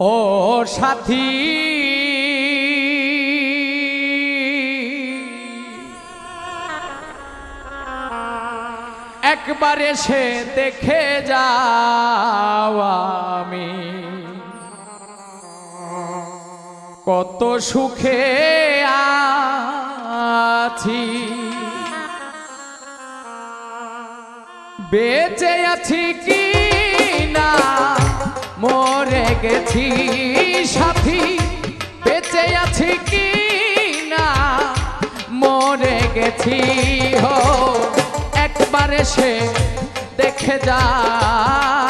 ও সাথী। একবার এসে দেখে যাও আমি। কত সুখে আছি। বেঁচে আছি কি গেছি সাথী বেঁচে আছি কি না? মরে গেছি হো একবারে সে দেখে যাও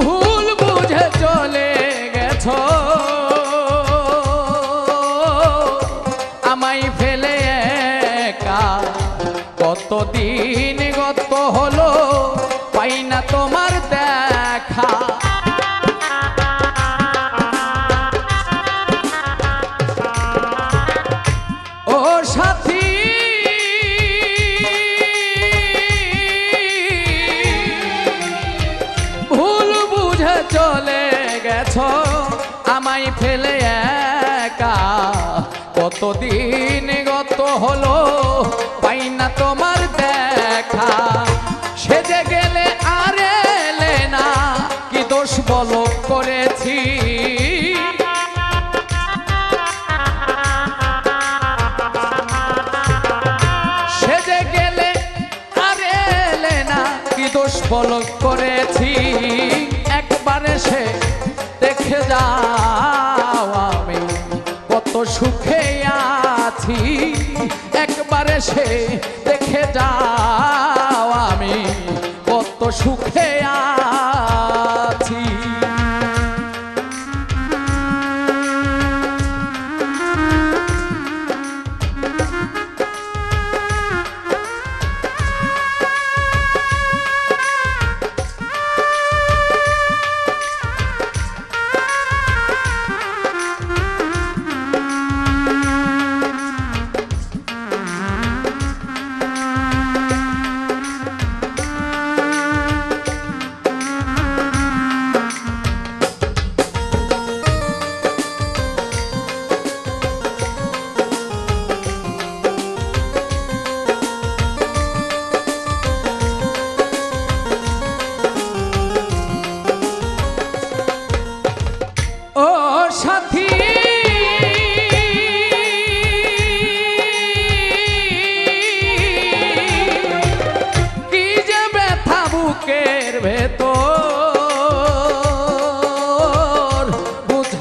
ভুল বুঝে চলে গেছ। ফেলে কতদিন গত হলো পাই না তোমার কতদিন গত হলো, পাই না তোমার দেখা। সেজে গেলে আর এলে না, কি দোষ বলো করেছি? সেজে গেলে আর এলে না, কি দোষ বল এসে দেখে যাও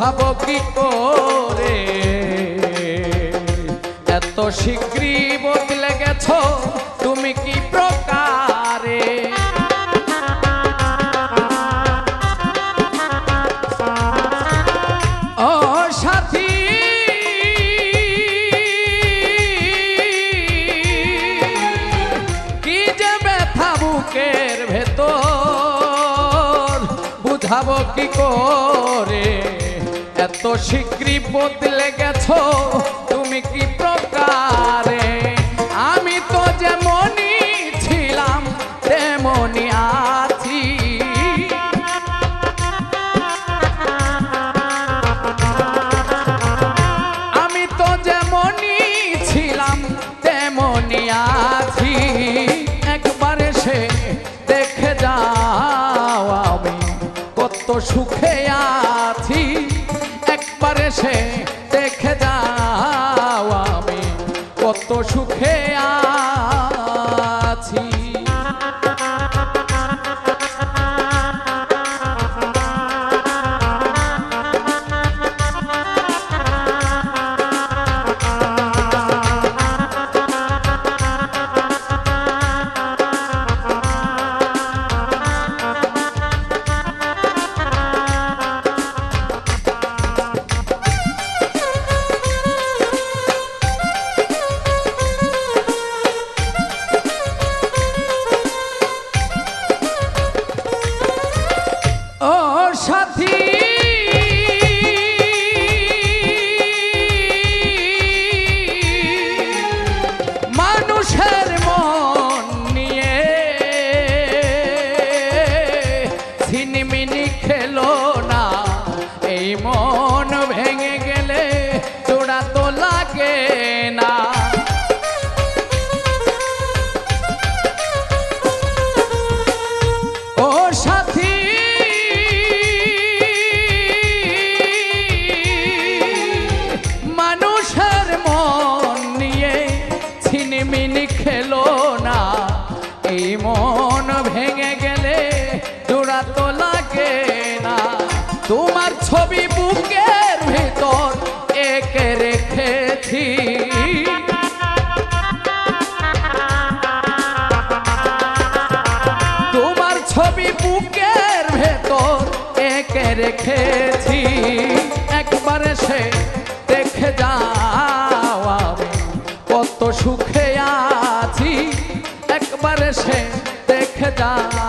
বুঝাবো কি করে? এত শীঘ্রই বদলে গেছো, তুমি কি প্রকারে? ও সাথী, কি ব্যথা ভেতর, বুঝাবো কি করে? এত শীঘ্রই বদলে গেছো, তুমি কি প্রকারে? আমি তো যেমনই ছিলাম, তেমনই আছি। আমি তো যেমনই ছিলাম, তেমনই আছি। একবার এসে দেখে যাও আমি কত সুখ একবার তোমার ছবি বুকের ভিতর একে রেখেছি। তোমার ছবি বুকের ভেতর একে রেখেছি। একবার সে দেখে যাও কত সুখে আছি। একবার সে দেখে যাও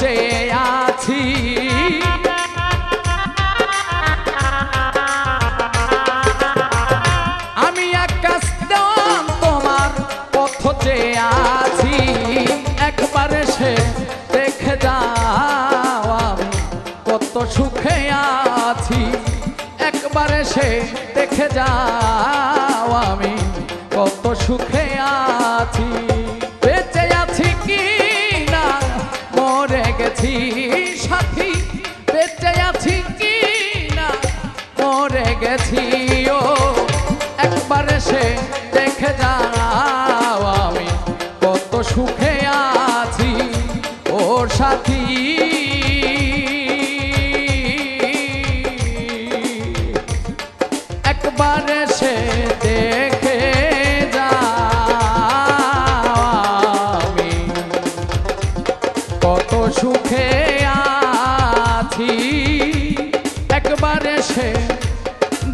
চেয়ে আছি। আমি আকাশ তোমার আছি। একবার সে দেখে যাও আমি কত সুখে আছি। একবার সে দেখে যাও আমি কত সুখে একবার সে দেখে যাও কত সুখে আছি একবার এসে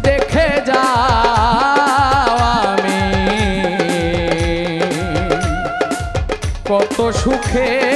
দেখে যাও আমি কত সুখে